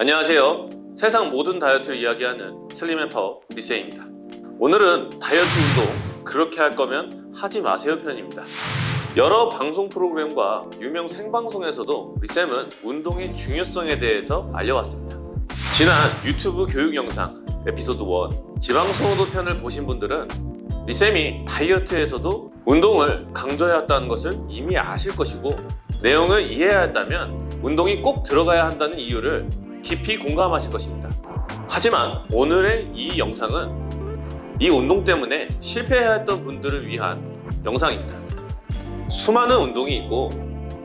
안녕하세요. 세상 모든 다이어트를 이야기하는 슬림앤파워 리세입니다. 오늘은 다이어트 운동 그렇게 할 거면 하지 마세요 편입니다. 여러 방송 프로그램과 유명 생방송에서도 리쌤은 운동의 중요성에 대해서 알려왔습니다. 지난 유튜브 교육 영상 에피소드 1 지방소모도 편을 보신 분들은 리쌤이 다이어트에서도 운동을 강조해왔다는 것을 이미 아실 것이고 내용을 이해해야 한다면 운동이 꼭 들어가야 한다는 이유를 깊이 공감하실 것입니다. 하지만 오늘의 이 영상은 이 운동 때문에 실패해야 했던 분들을 위한 영상입니다. 수많은 운동이 있고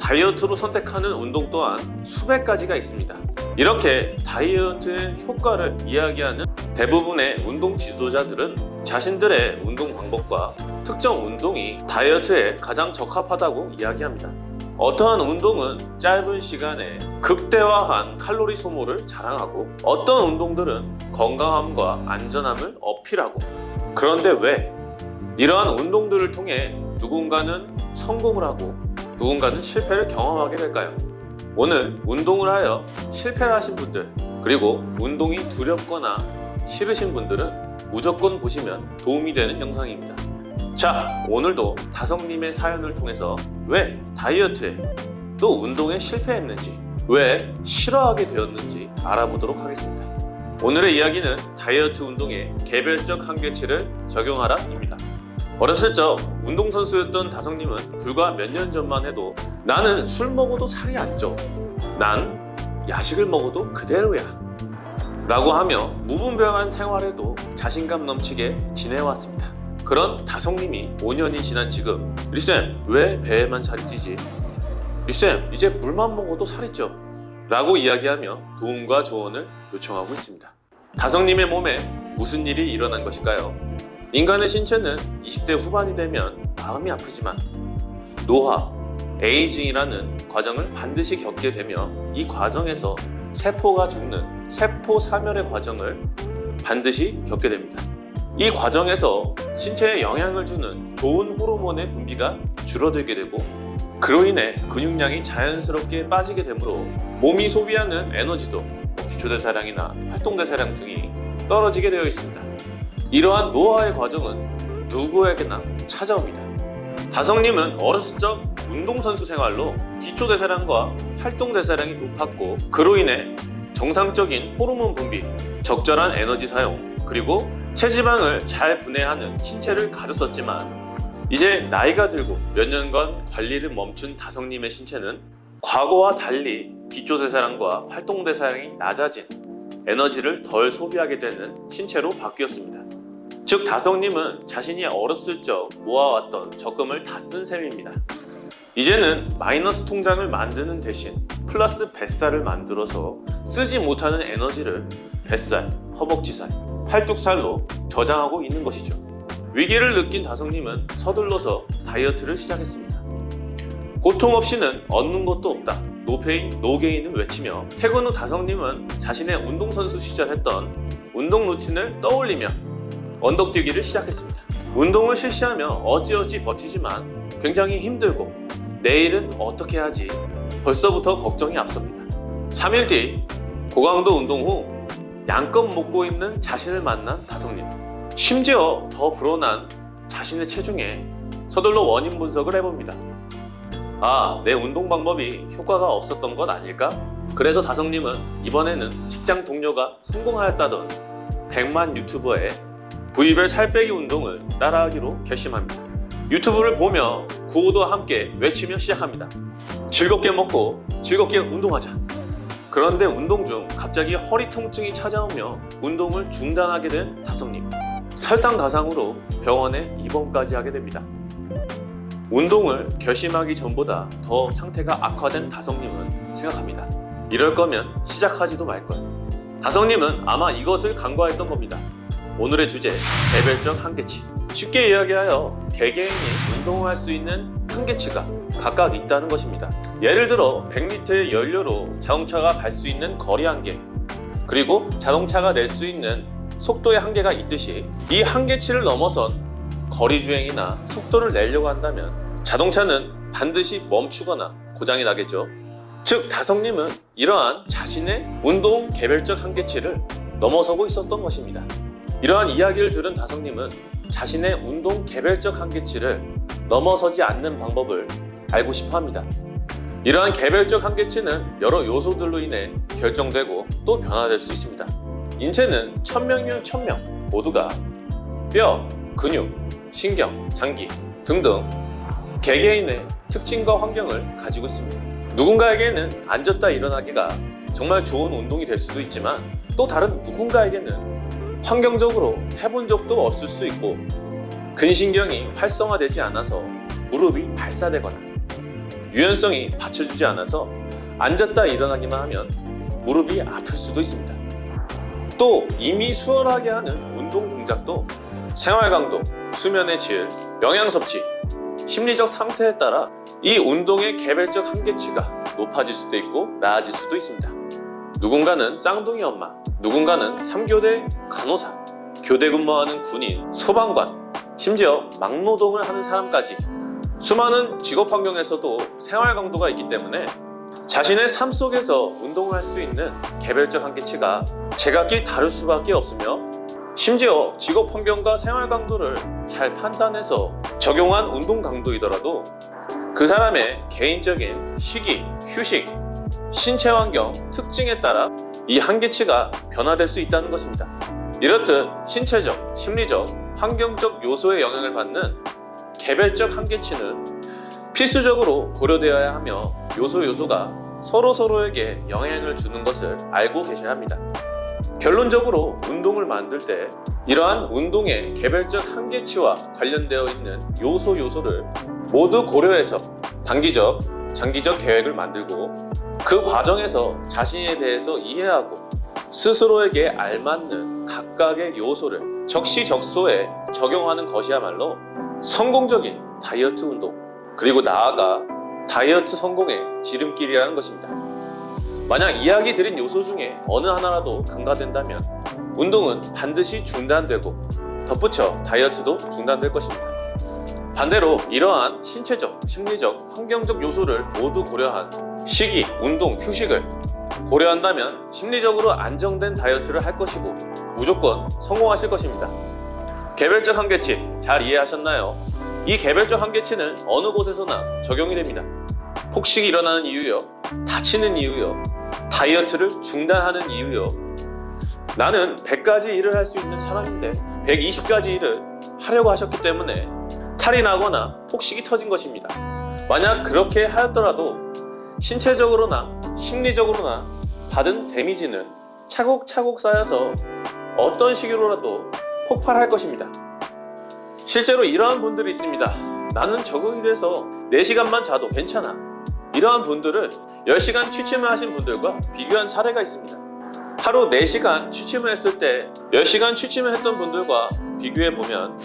다이어트로 선택하는 운동 또한 수백 가지가 있습니다. 이렇게 다이어트의 효과를 이야기하는 대부분의 운동 지도자들은 자신들의 운동 방법과 특정 운동이 다이어트에 가장 적합하다고 이야기합니다. 어떠한 운동은 짧은 시간에 극대화한 칼로리 소모를 자랑하고 어떤 운동들은 건강함과 안전함을 어필하고 그런데 왜 이러한 운동들을 통해 누군가는 성공을 하고 누군가는 실패를 경험하게 될까요? 오늘 운동을 하여 실패를 하신 분들 그리고 운동이 두렵거나 싫으신 분들은 무조건 보시면 도움이 되는 영상입니다. 자, 오늘도 다성님의 사연을 통해서 왜 다이어트에 또 운동에 실패했는지, 왜 싫어하게 되었는지 알아보도록 하겠습니다. 오늘의 이야기는 다이어트 운동의 개별적 한계치를 적용하라입니다. 어렸을 적 운동선수였던 다성님은 불과 몇 년 전만 해도 나는 술 먹어도 살이 안 쪄. 난 야식을 먹어도 그대로야. 라고 하며 무분별한 생활에도 자신감 넘치게 지내왔습니다. 그런 다성님이 5년이 지난 지금 리쌤 왜 배에만 살이 찌지? 리쌤 이제 물만 먹어도 살이 쪄 라고 이야기하며 도움과 조언을 요청하고 있습니다. 다성님의 몸에 무슨 일이 일어난 것일까요? 인간의 신체는 20대 후반이 되면 마음이 아프지만 노화, 에이징이라는 과정을 반드시 겪게 되며 이 과정에서 세포가 죽는 세포 사멸의 과정을 반드시 겪게 됩니다. 이 과정에서 신체에 영향을 주는 좋은 호르몬의 분비가 줄어들게 되고 그로 인해 근육량이 자연스럽게 빠지게 되므로 몸이 소비하는 에너지도 뭐 기초대사량이나 활동대사량 등이 떨어지게 되어 있습니다. 이러한 노화의 과정은 누구에게나 찾아옵니다. 다성님은 어렸을 적 운동선수 생활로 기초대사량과 활동대사량이 높았고 그로 인해 정상적인 호르몬 분비, 적절한 에너지 사용, 그리고 체지방을 잘 분해하는 신체를 가졌었지만 이제 나이가 들고 몇 년간 관리를 멈춘 다성님의 신체는 과거와 달리 기초대사량과 활동대사량이 낮아진 에너지를 덜 소비하게 되는 신체로 바뀌었습니다. 즉 다성님은 자신이 어렸을 적 모아왔던 적금을 다 쓴 셈입니다. 이제는 마이너스 통장을 만드는 대신 플러스 뱃살을 만들어서 쓰지 못하는 에너지를 뱃살, 허벅지살, 팔뚝살로 저장하고 있는 것이죠. 위기를 느낀 다성님은 서둘러서 다이어트를 시작했습니다. 고통 없이는 얻는 것도 없다. 노페인, 노게인을 외치며 퇴근 후 다성님은 자신의 운동선수 시절 했던 운동 루틴을 떠올리며 언덕뛰기를 시작했습니다. 운동을 실시하며 어찌어찌 버티지만 굉장히 힘들고 내일은 어떻게 하지 벌써부터 걱정이 앞섭니다. 3일 뒤 고강도 운동 후 양껏 먹고 있는 자신을 만난 다성님. 심지어 더 불어난 자신의 체중에 서둘러 원인 분석을 해봅니다. 아, 내 운동 방법이 효과가 없었던 것 아닐까? 그래서 다성님은 이번에는 직장 동료가 성공하였다던 100만 유튜버의 부위별 살 빼기 운동을 따라하기로 결심합니다. 유튜브를 보며 구호도 함께 외치며 시작합니다. 즐겁게 먹고 즐겁게 운동하자. 그런데 운동 중 갑자기 허리 통증이 찾아오며 운동을 중단하게 된 다성님. 설상가상으로 병원에 입원까지 하게 됩니다. 운동을 결심하기 전보다 더 상태가 악화된 다성님은 생각합니다. 이럴 거면 시작하지도 말걸. 다성님은 아마 이것을 간과했던 겁니다. 오늘의 주제, 개별적 한계치. 쉽게 이야기하여 개개인이 운동을 할 수 있는 한계치가 각각 있다는 것입니다. 예를 들어 100리터의 연료로 자동차가 갈 수 있는 거리 한계, 그리고 자동차가 낼 수 있는 속도의 한계가 있듯이 이 한계치를 넘어선 거리 주행이나 속도를 내려고 한다면 자동차는 반드시 멈추거나 고장이 나겠죠. 즉 다성님은 이러한 자신의 운동 개별적 한계치를 넘어서고 있었던 것입니다. 이러한 이야기를 들은 다성님은 자신의 운동 개별적 한계치를 넘어서지 않는 방법을 알고 싶어 합니다. 이러한 개별적 한계치는 여러 요소들로 인해 결정되고 또 변화될 수 있습니다. 인체는 천명이면 천명 모두가 뼈, 근육, 신경, 장기 등등 개개인의 특징과 환경을 가지고 있습니다. 누군가에게는 앉았다 일어나기가 정말 좋은 운동이 될 수도 있지만 또 다른 누군가에게는 환경적으로 해본 적도 없을 수 있고 근신경이 활성화되지 않아서 무릎이 발사되거나 유연성이 받쳐주지 않아서 앉았다 일어나기만 하면 무릎이 아플 수도 있습니다. 또 이미 수월하게 하는 운동 동작도 생활 강도, 수면의 질, 영양 섭취, 심리적 상태에 따라 이 운동의 개별적 한계치가 높아질 수도 있고 나아질 수도 있습니다. 누군가는 쌍둥이 엄마, 누군가는 3교대 간호사, 교대 근무하는 군인, 소방관, 심지어 막노동을 하는 사람까지 수많은 직업 환경에서도 생활 강도가 있기 때문에 자신의 삶 속에서 운동을 할 수 있는 개별적 한계치가 제각기 다를 수밖에 없으며 심지어 직업 환경과 생활 강도를 잘 판단해서 적용한 운동 강도이더라도 그 사람의 개인적인 시기, 휴식, 신체 환경, 특징에 따라 이 한계치가 변화될 수 있다는 것입니다. 이렇듯 신체적, 심리적, 환경적 요소의 영향을 받는 개별적 한계치는 필수적으로 고려되어야 하며 요소 요소가 서로 서로에게 영향을 주는 것을 알고 계셔야 합니다. 결론적으로 운동을 만들 때 이러한 운동의 개별적 한계치와 관련되어 있는 요소 요소를 모두 고려해서 단기적, 장기적 계획을 만들고 그 과정에서 자신에 대해서 이해하고 스스로에게 알맞는 각각의 요소를 적시적소에 적용하는 것이야말로 성공적인 다이어트 운동 그리고 나아가 다이어트 성공의 지름길이라는 것입니다. 만약 이야기 드린 요소 중에 어느 하나라도 간과된다면 운동은 반드시 중단되고 덧붙여 다이어트도 중단될 것입니다. 반대로 이러한 신체적, 심리적, 환경적 요소를 모두 고려한 시기, 운동, 휴식을 고려한다면 심리적으로 안정된 다이어트를 할 것이고 무조건 성공하실 것입니다. 개별적 한계치 잘 이해하셨나요? 이 개별적 한계치는 어느 곳에서나 적용이 됩니다. 폭식이 일어나는 이유요, 다치는 이유요, 다이어트를 중단하는 이유요. 나는 100가지 일을 할 수 있는 사람인데 120가지 일을 하려고 하셨기 때문에 탈이 나거나 폭식이 터진 것입니다. 만약 그렇게 하였더라도 신체적으로나 심리적으로나 받은 데미지는 차곡차곡 쌓여서 어떤 시기로라도 폭발할 것입니다. 실제로 이러한 분들이 있습니다. 나는 적응이 돼서 4시간만 자도 괜찮아. 이러한 분들을 10시간 취침을 하신 분들과 비교한 사례가 있습니다. 하루 4시간 취침을 했을 때 10시간 취침을 했던 분들과 비교해보면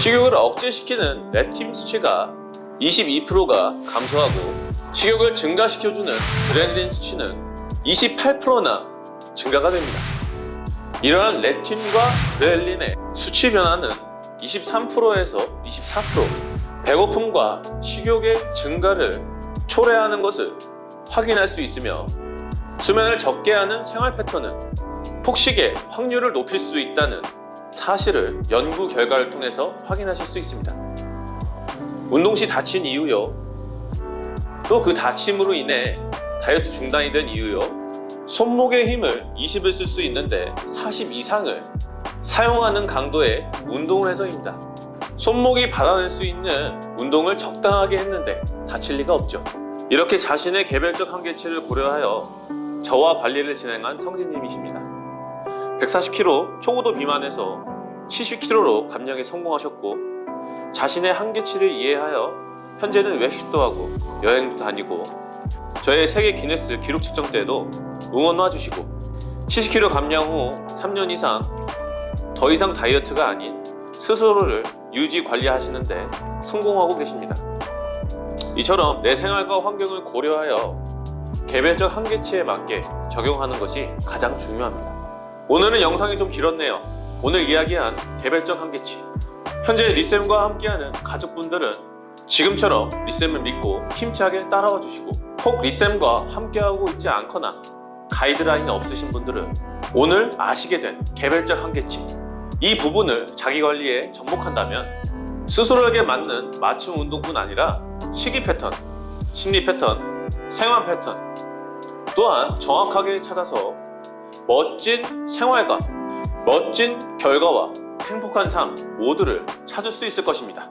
식욕을 억제시키는 렙틴 수치가 22%가 감소하고 식욕을 증가시켜주는 그렐린 수치는 28%나 증가가 됩니다. 이러한 렙틴과 그렐린의 수치 변화는 23%에서 24% 배고픔과 식욕의 증가를 초래하는 것을 확인할 수 있으며 수면을 적게 하는 생활 패턴은 폭식의 확률을 높일 수 있다는 사실을 연구 결과를 통해서 확인하실 수 있습니다. 운동 시 다친 이유요. 또 그 다침으로 인해 다이어트 중단이 된 이유요. 손목의 힘을 20을 쓸 수 있는데 40 이상을 사용하는 강도의 운동을 해서입니다. 손목이 받아낼 수 있는 운동을 적당하게 했는데 다칠 리가 없죠. 이렇게 자신의 개별적 한계치를 고려하여 저와 관리를 진행한 성진님이십니다. 140kg 초고도 비만에서 70kg로 감량에 성공하셨고 자신의 한계치를 이해하여 현재는 외식도 하고 여행도 다니고 저의 세계 기네스 기록 측정 때에도 응원와 주시고 70kg 감량 후 3년 이상 더 이상 다이어트가 아닌 스스로를 유지 관리하시는데 성공하고 계십니다. 이처럼 내 생활과 환경을 고려하여 개별적 한계치에 맞게 적용하는 것이 가장 중요합니다. 오늘은 영상이 좀 길었네요. 오늘 이야기한 개별적 한계치. 현재 리쌤과 함께하는 가족분들은 지금처럼 리쌤을 믿고 힘차게 따라와 주시고 혹 리쌤과 함께하고 있지 않거나 가이드라인이 없으신 분들은 오늘 아시게 된 개별적 한계치 이 부분을 자기 관리에 접목한다면 스스로에게 맞는 맞춤 운동뿐 아니라 식이 패턴, 심리 패턴, 생활 패턴 또한 정확하게 찾아서 멋진 생활과 멋진 결과와 행복한 삶 모두를 찾을 수 있을 것입니다.